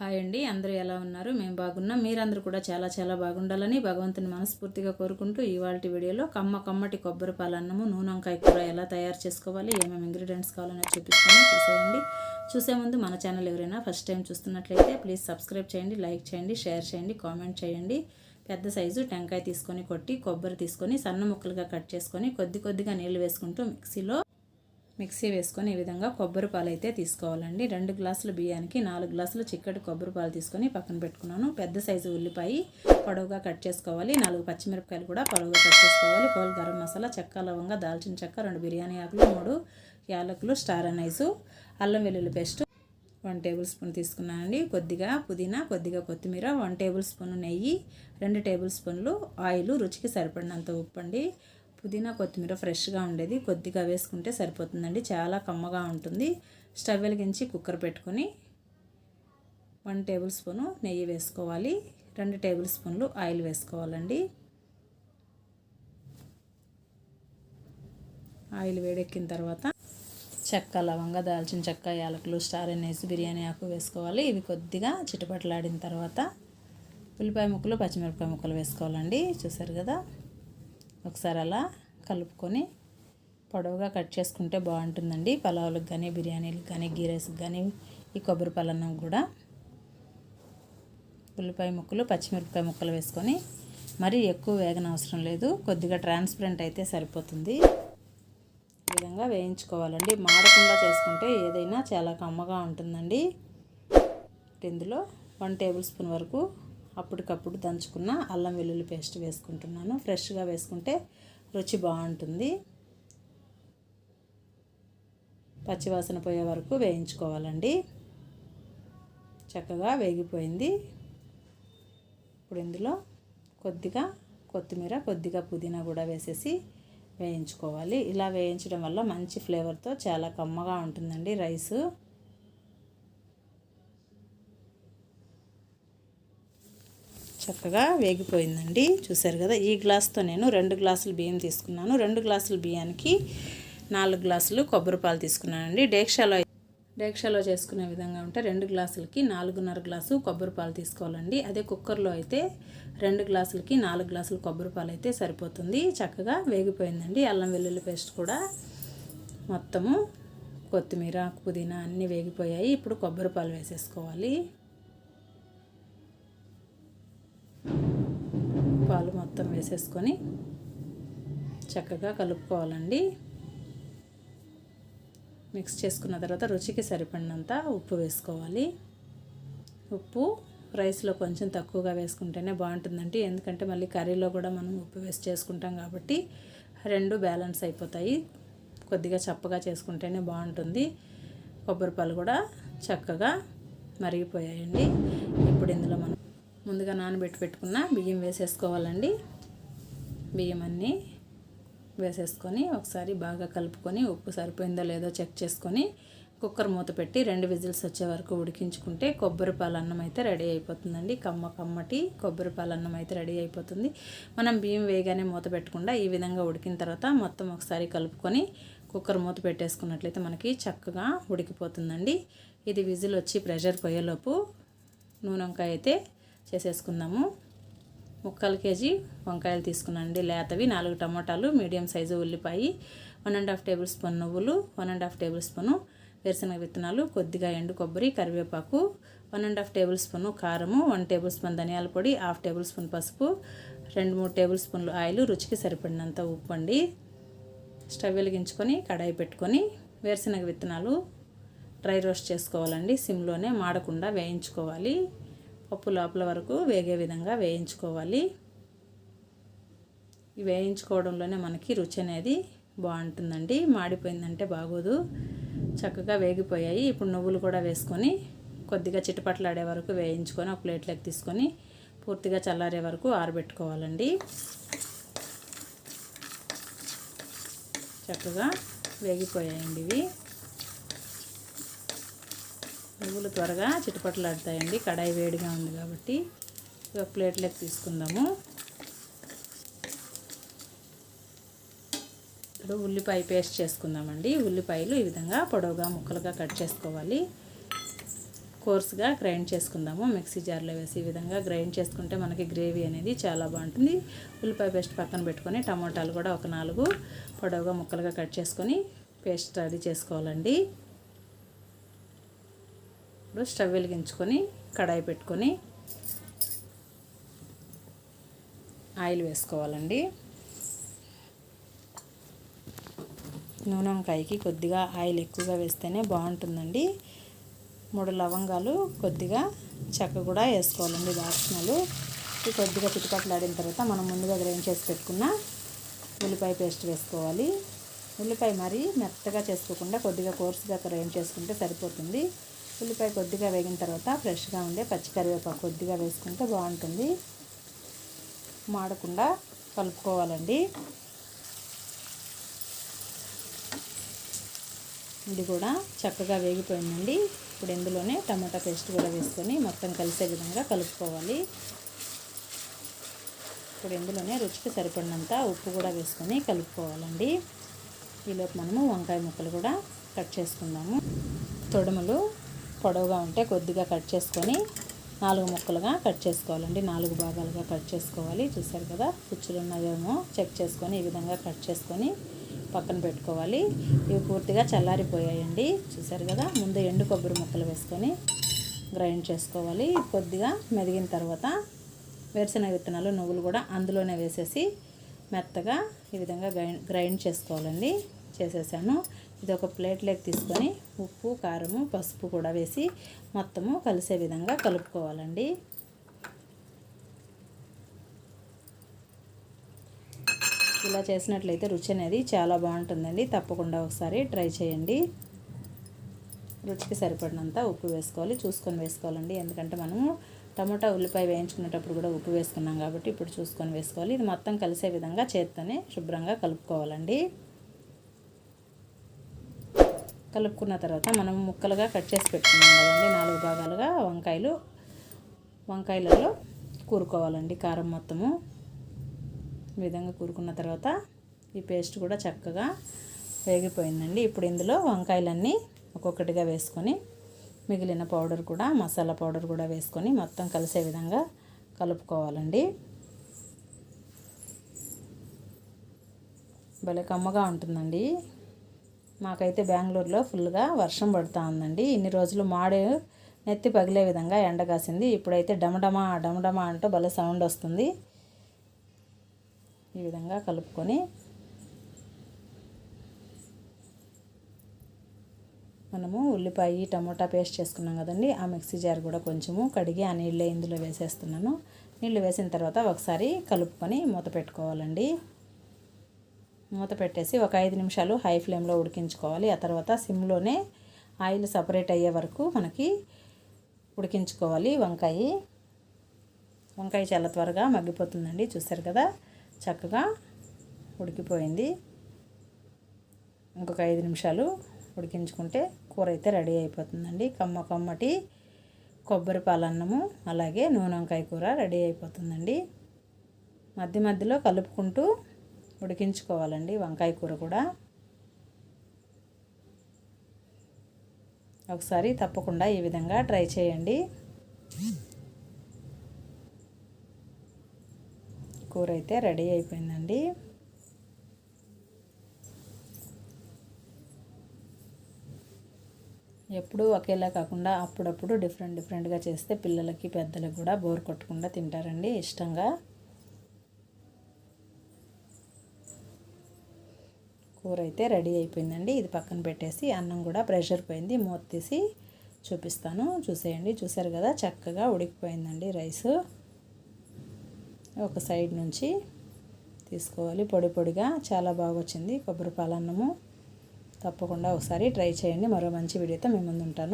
Hi అండి అందరూ ఎలా ఉన్నారు? మేము బాగున్నాం. మీరందరూ కూడా చాలా చాలా బాగుండాలని భగవంతుని మనస్ఫూర్తిగా కోరుకుంటూ ఇవాళ వీడియోలో కమ్మ కమ్మటి కొబ్బరి పాలన్నము నూనె వంకాయ కూర ఎలా తయారు చేసుకోవాలి ఏమేమి ఇంగ్రీడియంట్స్ కావాలని చూపిస్తాను. చూసేయండి. చూసే ముందు మన ఛానల్ ఎవరైనా ఫస్ట్ టైం చూస్తున్నట్లయితే ప్లీజ్ సబ్స్క్రైబ్ చేయండి లైక్ చేయండి షేర్ చేయండి కామెంట్ చేయండి. పెద్ద సైజు టెంకాయ తీసుకొని కొట్టి కొబ్బరి తీసుకొని సన్న ముక్కలుగా కట్ చేసుకొని కొద్ది కొద్దిగా నీళ్ళు వేసుకుంటూ మిక్సీలో మిక్సీ వేసుకొని ఈ విధంగా కొబ్బరి పాలు అయితే తీసుకోవాలండి. రెండు గ్లాసుల బియ్యానికి నాలుగు గ్లాసులు చిక్కటి కొబ్బరి పాలు తీసుకొని పక్కన పెట్టుకున్నాను. పెద్ద సైజు ఉల్లిపాయ పొడవుగా కట్ చేసుకోవాలి. నాలుగు పచ్చిమిరపకాయలు కూడా పొడవుగా కట్ చేసుకోవాలి. కోల్ గరం మసాలా చెక్క లవంగా దాల్చిన చెక్క రెండు బిర్యానీ ఆకులు మూడు యాలకులు స్టార్ అనైసు అల్లం వెల్లుల్లి పేస్ట్ వన్ టేబుల్ స్పూన్ తీసుకున్నానండి. కొద్దిగా పుదీనా కొద్దిగా కొత్తిమీర వన్ టేబుల్ స్పూన్ నెయ్యి రెండు టేబుల్ స్పూన్లు ఆయిల్ రుచికి సరిపడినంత ఉప్పు అండి పుదీనా కొత్తిమీర ఫ్రెష్గా ఉండేది. కొద్దిగా వేసుకుంటే సరిపోతుందండి. చాలా కమ్మగా ఉంటుంది. స్టవ్ వెలిగించి కుక్కర్ పెట్టుకొని వన్ టేబుల్ స్పూను నెయ్యి వేసుకోవాలి. రెండు టేబుల్ స్పూన్లు ఆయిల్ వేసుకోవాలండి. ఆయిల్ వేడెక్కిన తర్వాత చెక్క లవంగా దాల్చిన చెక్క యాలకులు స్టార్ అనేసి బిర్యానీ ఆకు వేసుకోవాలి. ఇవి కొద్దిగా చిటపటలాడిన తర్వాత ఉల్లిపాయ ముక్కలు పచ్చిమిరపకాయ ముక్కలు వేసుకోవాలండి. చూసారు కదా? ఒకసారి అలా కలుపుకొని పొడవుగా కట్ చేసుకుంటే బాగుంటుందండి. పలావులకు కానీ బిర్యానీలకు కానీ గీ రైస్కి కానీ ఈ కొబ్బరి పలన్నం కూడా. ఉల్లిపాయ ముక్కలు పచ్చిమిరపకాయ ముక్కలు వేసుకొని మరీ ఎక్కువ వేగన అవసరం లేదు. కొద్దిగా ట్రాన్స్పరెంట్ అయితే సరిపోతుంది. ఈ విధంగా వేయించుకోవాలండి. మాడకుండా చేసుకుంటే ఏదైనా చాలా కమ్మగా ఉంటుందండి. ఇందులో వన్ టేబుల్ స్పూన్ వరకు అప్పటికప్పుడు దంచుకున్న అల్లం వెల్లుల్లి పేస్ట్ వేసుకుంటున్నాను. ఫ్రెష్గా వేసుకుంటే రుచి బాగుంటుంది. పచ్చివాసన పోయే వరకు వేయించుకోవాలండి. చక్కగా వేగిపోయింది. ఇప్పుడు ఇందులో కొద్దిగా కొత్తిమీర కొద్దిగా పుదీనా కూడా వేసేసి వేయించుకోవాలి. ఇలా వేయించడం వల్ల మంచి ఫ్లేవర్తో చాలా కమ్మగా ఉంటుందండి రైసు. చక్కగా వేగిపోయిందండి. చూసారు కదా ఈ గ్లాస్తో నేను రెండు గ్లాసులు బియ్యం తీసుకున్నాను. రెండు గ్లాసులు బియ్యానికి నాలుగు గ్లాసులు కొబ్బరి పాలు తీసుకున్నానండి. డేక్షాలో డేక్షాలో చేసుకునే విధంగా ఉంటే రెండు గ్లాసులకి నాలుగున్నర గ్లాసు కొబ్బరి పాలు తీసుకోవాలండి. అదే కుక్కర్లో అయితే రెండు గ్లాసులకి నాలుగు గ్లాసులు కొబ్బరి పాలు అయితే సరిపోతుంది. చక్కగా వేగిపోయిందండి. అల్లం వెల్లుల్లి పేస్ట్ కూడా మొత్తము కొత్తిమీర పుదీనా అన్నీ వేగిపోయాయి. ఇప్పుడు కొబ్బరి పాలు వేసేసుకోవాలి. పాలు మొత్తం వేసేసుకొని చక్కగా కలుపుకోవాలండి. మిక్స్ చేసుకున్న తర్వాత రుచికి సరిపడినంత ఉప్పు వేసుకోవాలి. ఉప్పు రైస్లో కొంచెం తక్కువగా వేసుకుంటేనే బాగుంటుందండి. ఎందుకంటే మళ్ళీ కర్రీలో కూడా మనం ఉప్పు వేసి చేసుకుంటాం కాబట్టి రెండు బ్యాలెన్స్ అయిపోతాయి. కొద్దిగా చప్పగా చేసుకుంటేనే బాగుంటుంది. కొబ్బరి పాలు కూడా చక్కగా మరిగిపోయాయండి. ఇప్పుడు ఇందులో మనం ముందుగా నానబెట్టి పెట్టుకున్న బియ్యం వేసేసుకోవాలండి. బియ్యం అన్నీ వేసేసుకొని ఒకసారి బాగా కలుపుకొని ఉప్పు సరిపోయిందో లేదో చెక్ చేసుకొని కుక్కర్ మూత పెట్టి రెండు విజిల్స్ వచ్చే వరకు ఉడికించుకుంటే కొబ్బరి అన్నం అయితే రెడీ అయిపోతుందండి. కమ్మ కమ్మటి కొబ్బరి అన్నం అయితే రెడీ అయిపోతుంది. మనం బియ్యం వేయగానే మూత పెట్టకుండా ఈ విధంగా ఉడికిన తర్వాత మొత్తం ఒకసారి కలుపుకొని కుక్కర్ మూత పెట్టేసుకున్నట్లయితే మనకి చక్కగా ఉడికిపోతుందండి. ఇది విజిల్ వచ్చి ప్రెషర్ పోయేలోపు నూనె వంకాయ అయితే చేసేసుకుందాము. ముక్కలు కేజీ వంకాయలు తీసుకున్నానండి. లేతవి నాలుగు టమోటాలు మీడియం సైజు ఉల్లిపాయ one and half tablespoon నువ్వులు one and half tablespoon వేరుశనగ విత్తనాలు కొద్దిగా ఎండు కొబ్బరి కరివేపాకు one and half tablespoon కారము వన్ టేబుల్ స్పూన్ ధనియాల పొడి హాఫ్ టేబుల్ స్పూన్ పసుపు రెండు మూడు టేబుల్ స్పూన్లు ఆయిల్ రుచికి సరిపడినంత ఉప్పు అండి. స్టవ్ వెలిగించుకొని కడాయి పెట్టుకొని వేరుశనగ విత్తనాలు డ్రై రోస్ట్ చేసుకోవాలండి. సిమ్లోనే మాడకుండా వేయించుకోవాలి. పప్పు లోపల వరకు వేగే విధంగా వేయించుకోవాలి. వేయించుకోవడంలోనే మనకి రుచి అనేది బాగుంటుందండి. మాడిపోయిందంటే బాగోదు. చక్కగా వేగిపోయాయి. ఇప్పుడు నువ్వులు కూడా వేసుకొని కొద్దిగా చిటపట్లాడే వరకు వేయించుకొని ఒక ప్లేట్లోకి తీసుకొని పూర్తిగా చల్లారే వరకు ఆరబెట్టుకోవాలండి. చక్కగా వేగిపోయాయండి ఇవి. నువ్వులు త్వరగా చిటపట్లాడతాయండి. కడాయి వేడిగా ఉంది కాబట్టి ఒక ప్లేట్లోకి తీసుకుందాము. ఇప్పుడు ఉల్లిపాయ పేస్ట్ చేసుకుందామండి. ఉల్లిపాయలు ఈ విధంగా పొడవుగా ముక్కలుగా కట్ చేసుకోవాలి. కోర్స్గా గ్రైండ్ చేసుకుందాము. మిక్సీ జార్లో వేసి ఈ విధంగా గ్రైండ్ చేసుకుంటే మనకి గ్రేవీ అనేది చాలా బాగుంటుంది. ఉల్లిపాయ పేస్ట్ పక్కన పెట్టుకొని టమోటాలు కూడా ఒక నాలుగు పొడవుగా ముక్కలుగా కట్ చేసుకొని పేస్ట్ రెడీ చేసుకోవాలండి. ఇప్పుడు స్టవ్ వెలిగించుకొని కడాయి పెట్టుకొని ఆయిల్ వేసుకోవాలండి. నూనె వంకాయకి కొద్దిగా ఆయిల్ ఎక్కువగా వేస్తేనే బాగుంటుందండి. మూడు లవంగాలు కొద్దిగా చెక్క కూడా వేసుకోవాలండి దాక్షణాలు ఇవి కొద్దిగా చిటిపట్లాడిన తర్వాత మనం ముందుగా గ్రైండ్ చేసి పెట్టుకున్న ఉల్లిపాయ పేస్ట్ వేసుకోవాలి. ఉల్లిపాయ మరి మెత్తగా చేసుకోకుండా కొద్దిగా కోర్సుగా గ్రైండ్ చేసుకుంటే సరిపోతుంది. ఉల్లిపాయ కొద్దిగా వేగిన తర్వాత ఫ్రెష్గా ఉండే పచ్చికరివేపాకు కొద్దిగా వేసుకుంటే బాగుంటుంది. మాడకుండా కలుపుకోవాలండి. ఇది కూడా చక్కగా వేగిపోయిందండి. ఇప్పుడు ఇందులోనే టమాటా పేస్ట్ కూడా వేసుకొని మొత్తం కలిసే విధంగా కలుపుకోవాలి. ఇప్పుడు ఇందులోనే రుచికి సరిపడినంత ఉప్పు కూడా వేసుకొని కలుపుకోవాలండి. ఈలోపు మనము వంకాయ ముక్కలు కూడా కట్ చేసుకుందాము. తొడుములు పొడవుగా ఉంటే కొద్దిగా కట్ చేసుకొని నాలుగు ముక్కలుగా కట్ చేసుకోవాలండి. నాలుగు భాగాలుగా కట్ చేసుకోవాలి. చూసారు కదా? కుచ్చులు ఉన్నాయేమో. చెక్ చేసుకొని ఈ విధంగా కట్ చేసుకొని పక్కన పెట్టుకోవాలి. ఇవి పూర్తిగా చల్లారిపోయాయండి. చూసారు కదా? ముందు ఎండు కొబ్బరి ముక్కలు వేసుకొని గ్రైండ్ చేసుకోవాలి. కొద్దిగా మెదిగిన తర్వాత వేరుశనగ విత్తనాలు నువ్వులు కూడా అందులోనే వేసేసి మెత్తగా ఈ విధంగా గ్రైండ్ గ్రైండ్ చేసుకోవాలండి. చేసేసాను. ఇది ఒక ప్లేట్లోకి తీసుకొని ఉప్పు కారము పసుపు కూడా వేసి మొత్తము కలిసే విధంగా కలుపుకోవాలండి. ఇలా చేసినట్లయితే రుచి అనేది చాలా బాగుంటుందండి. తప్పకుండా ఒకసారి ట్రై చేయండి. రుచికి సరిపడినంత ఉప్పు వేసుకోవాలి. చూసుకొని వేసుకోవాలండి. ఎందుకంటే మనము టమోటా ఉల్లిపాయ వేయించుకునేటప్పుడు కూడా ఉప్పు వేసుకున్నాం కాబట్టి ఇప్పుడు చూసుకొని వేసుకోవాలి. ఇది మొత్తం కలిసే విధంగా చేత్తోనే శుభ్రంగా కలుపుకోవాలండి. కలుపుకున్న తర్వాత మనం ముక్కలుగా కట్ చేసి పెట్టుకున్నాం కదండి. నాలుగు భాగాలుగా వంకాయలు వంకాయలలో కూరుకోవాలండి కారం మొత్తము. ఈ విధంగా కూరుకున్న తర్వాత ఈ పేస్ట్ కూడా చక్కగా వేగిపోయిందండి. ఇప్పుడు ఇందులో వంకాయలన్నీ ఒక్కొక్కటిగా వేసుకొని మిగిలిన పౌడర్ కూడా మసాలా పౌడర్ కూడా వేసుకొని మొత్తం కలిసే విధంగా కలుపుకోవాలండి. భలే కమ్మగా ఉంటుందండి. మాకైతే బెంగళూరులో ఫుల్గా వర్షం పడుతూ ఉందండి. ఇన్ని రోజులు మాడు నెత్తి పగిలే విధంగా ఎండ కాసింది. ఇప్పుడైతే డమడమా డమడమా అంటూ భలే సౌండ్ వస్తుంది. ఈ విధంగా కలుపుకొని మనము ఉల్లిపాయ టమోటా పేస్ట్ చేసుకున్నాం కదండి. ఆ మిక్సీ జార్ కూడా కొంచెము కడిగి ఆ నీళ్ళే ఇందులో వేసేస్తున్నాను. నీళ్ళు వేసిన తర్వాత ఒకసారి కలుపుకొని మూత పెట్టుకోవాలండి. మూత పెట్టేసి ఒక ఐదు నిమిషాలు హై ఫ్లేమ్లో ఉడికించుకోవాలి. ఆ తర్వాత సిమ్లోనే ఆయిల్ సపరేట్ అయ్యే వరకు మనకి ఉడికించుకోవాలి. వంకాయ వంకాయ చాలా త్వరగా మగ్గిపోతుందండి. చూసారు కదా చక్కగా ఉడికిపోయింది. ఇంకొక ఐదు నిమిషాలు ఉడికించుకుంటే కూర అయితే రెడీ అయిపోతుందండి. కమ్మ కమ్మటి కొబ్బరి పాలన్నము అలాగే నూనె వంకాయ కూర రెడీ అయిపోతుందండి. మధ్య మధ్యలో కలుపుకుంటూ ఉడికించుకోవాలండి వంకాయ కూర కూడా. ఒకసారి తప్పకుండా ఈ విధంగా ట్రై చేయండి. కూర అయితే రెడీ అయిపోయిందండి. ఎప్పుడూ ఒకేలా కాకుండా అప్పుడప్పుడు డిఫరెంట్ డిఫరెంట్గా చేస్తే పిల్లలకి పెద్దలకు కూడా బోర్ కొట్టకుండా తింటారండి ఇష్టంగా. కూర అయితే రెడీ అయిపోయిందండి. ఇది పక్కన పెట్టేసి అన్నం కూడా ప్రెషర్ పోయింది. మూత తీసి చూపిస్తాను. చూసేయండి. చూసారు కదా చక్కగా ఉడికిపోయిందండి రైస్. ఒక సైడ్ నుంచి తీసుకోవాలి. పొడి పొడిగా చాలా బాగా వచ్చింది కొబ్బరి పాలన్నము. తప్పకుండా ఒకసారి ట్రై చేయండి. మరో మంచి వీడియోతో మేము ముందు ఉంటాను.